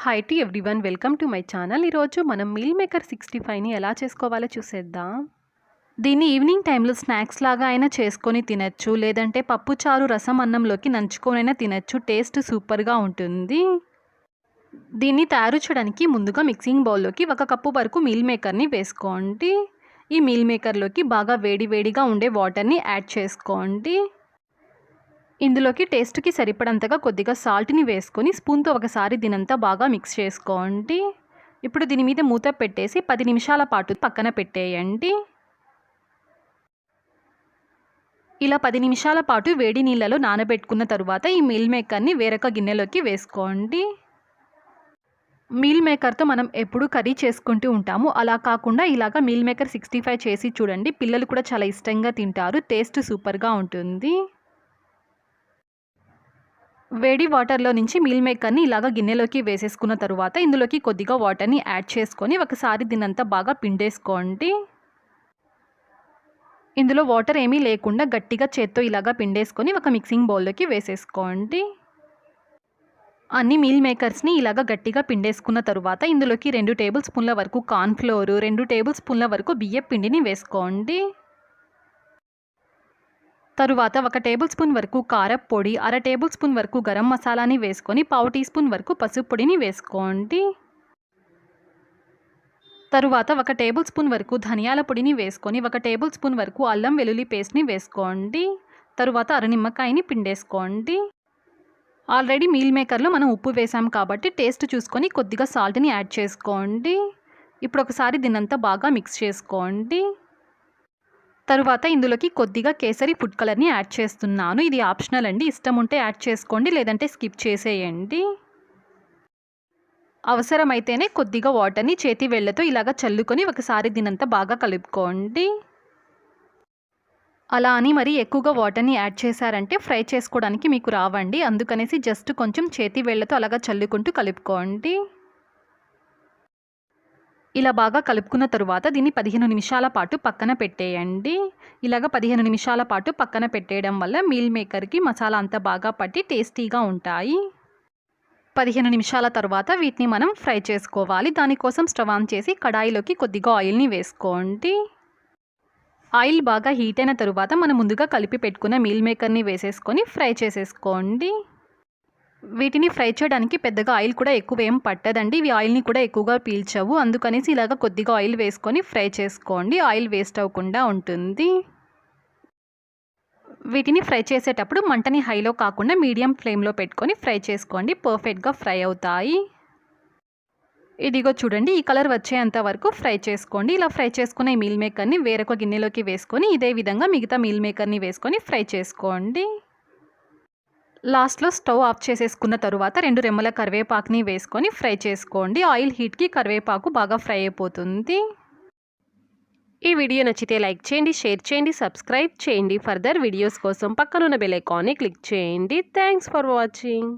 Hi to everyone welcome to my channel ఈరోజు మనం meal maker sixty ఫైవ్ని ఎలా చేసుకోవాలో చూసేద్దాం. దీన్ని ఈవినింగ్ టైంలో స్నాక్స్ లాగా అయినా చేసుకొని తినచ్చు లేదంటే పప్పు చారు రసం అన్నంలోకి నంచుకొనైనా తినచ్చు. టేస్ట్ సూపర్గా ఉంటుంది. దీన్ని తయారు చేయడానికి ముందుగా మిక్సింగ్ బౌల్లోకి ఒక కప్పు వరకు మీల్ మేకర్ని వేసుకోండి. ఈ మీల్ మేకర్లోకి బాగా వేడి వేడిగా ఉండే వాటర్ని యాడ్ చేసుకోండి. ఇందులోకి టేస్ట్కి సరిపడంతగా కొద్దిగా సాల్ట్ని వేసుకొని స్పూన్తో ఒకసారి దీనంతా బాగా మిక్స్ చేసుకోండి. ఇప్పుడు దీని మీద మూత పెట్టేసి పది నిమిషాల పాటు పక్కన పెట్టేయండి. ఇలా పది నిమిషాల పాటు వేడి నీళ్ళలో నానబెట్టుకున్న తరువాత ఈ మీల్ మేకర్ని వేరొక గిన్నెలోకి వేసుకోండి. మీల్ మేకర్తో మనం ఎప్పుడు కర్రీ చేసుకుంటూ ఉంటాము అలా కాకుండా ఇలాగ మీల్ మేకర్ సిక్స్టీ ఫైవ్ చేసి చూడండి. పిల్లలు కూడా చాలా ఇష్టంగా తింటారు. టేస్ట్ సూపర్గా ఉంటుంది. వేడి వాటర్లో నుంచి మీల్ మేకర్ని ఇలాగ గిన్నెలోకి వేసేసుకున్న తర్వాత ఇందులోకి కొద్దిగా వాటర్ని యాడ్ చేసుకొని ఒకసారి దీనంతా బాగా పిండేసుకోండి. ఇందులో వాటర్ ఏమీ లేకుండా గట్టిగా చేత్తో ఇలాగా పిండేసుకొని ఒక మిక్సింగ్ బౌల్లోకి వేసేసుకోండి. అన్ని మీల్ మేకర్స్ని ఇలాగ గట్టిగా పిండేసుకున్న తర్వాత ఇందులోకి రెండు టేబుల్ స్పూన్ల వరకు కార్న్ఫ్లోరు రెండు టేబుల్ స్పూన్ల వరకు బియ్య పిండిని వేసుకోండి. తరువాత ఒక టేబుల్ స్పూన్ వరకు కారప్పొడి అర టేబుల్ స్పూన్ వరకు గరం మసాలాని వేసుకొని పావు టీ స్పూన్ వరకు పసుపు పొడిని వేసుకోండి. తరువాత ఒక టేబుల్ స్పూన్ వరకు ధనియాల పొడిని వేసుకొని ఒక టేబుల్ స్పూన్ వరకు అల్లం వెల్లుల్లి పేస్ట్ని వేసుకోండి. తరువాత అర నిమ్మకాయని పిండేసుకోండి. ఆల్రెడీ మీల్ మేకర్లో మనం ఉప్పు వేసాం కాబట్టి టేస్ట్ చూసుకొని కొద్దిగా సాల్ట్ని యాడ్ చేసుకోండి. ఇప్పుడు ఒకసారి దీన్నంతా బాగా మిక్స్ చేసుకోండి. తరువాత ఇందులోకి కొద్దిగా కేసరి ఫుడ్ కలర్ని యాడ్ చేస్తున్నాను. ఇది ఆప్షనల్ అండి. ఇష్టం ఉంటే యాడ్ చేసుకోండి లేదంటే స్కిప్ చేసేయండి. అవసరమైతేనే కొద్దిగా వాటర్ని చేతి వేళ్ళతో ఇలాగ చల్లుకొని ఒకసారి దీనంతా బాగా కలుపుకోండి. అలా అని మరి ఎక్కువగా వాటర్ని యాడ్ చేశారంటే ఫ్రై చేసుకోవడానికి మీకు రావండి. అందుకనేసి జస్ట్ కొంచెం చేతి వేళ్ళతో అలాగా చల్లుకుంటూ కలుపుకోండి. ఇలా బాగా కలుపుకున్న తరువాత దీన్ని పదిహేను నిమిషాల పాటు పక్కన పెట్టేయండి. ఇలాగ పదిహేను నిమిషాల పాటు పక్కన పెట్టేయడం వల్ల మీల్ మేకర్కి మసాలా అంతా బాగా పట్టి టేస్టీగా ఉంటాయి. పదిహేను నిమిషాల తర్వాత వీటిని మనం ఫ్రై చేసుకోవాలి. దానికోసం స్టవ్ ఆన్ చేసి కడాయిలోకి కొద్దిగా ఆయిల్ని వేసుకోండి. ఆయిల్ బాగా హీట్ అయిన తరువాత మనం ముందుగా కలిపి పెట్టుకున్న మీల్ మేకర్ని వేసేసుకొని ఫ్రై చేసేసుకోండి. వీటిని ఫ్రై చేయడానికి పెద్దగా ఆయిల్ కూడా ఎక్కువ ఏం పట్టదండి. ఇవి ఆయిల్ని కూడా ఎక్కువగా పీల్చవు. అందుకనేసి ఇలాగ కొద్దిగా ఆయిల్ వేసుకొని ఫ్రై చేసుకోండి. ఆయిల్ వేస్ట్ అవ్వకుండా ఉంటుంది. వీటిని ఫ్రై చేసేటప్పుడు మంటని హైలో కాకుండా మీడియం ఫ్లేమ్లో పెట్టుకొని ఫ్రై చేసుకోండి. పర్ఫెక్ట్గా ఫ్రై అవుతాయి. ఇదిగో చూడండి ఈ కలర్ వచ్చేంత వరకు ఫ్రై చేసుకోండి. ఇలా ఫ్రై చేసుకున్న ఈ మీల్ మేకర్ని వేరొక గిన్నెలోకి వేసుకొని ఇదే విధంగా మిగతా మీల్ మేకర్ని వేసుకొని ఫ్రై చేసుకోండి. లాస్ట్లో స్టవ్ ఆఫ్ చేసేసుకున్న తరువాత రెండు రెమ్మల కరివేపాకుని వేసుకొని ఫ్రై చేసుకోండి. ఆయిల్ హీట్కి కరివేపాకు బాగా ఫ్రై అయిపోతుంది. ఈ వీడియో నచ్చితే లైక్ చేయండి షేర్ చేయండి సబ్స్క్రైబ్ చేయండి. ఫర్దర్ వీడియోస్ కోసం పక్కనున్న బెల్ ఐకాన్ని క్లిక్ చేయండి. Thanks for watching.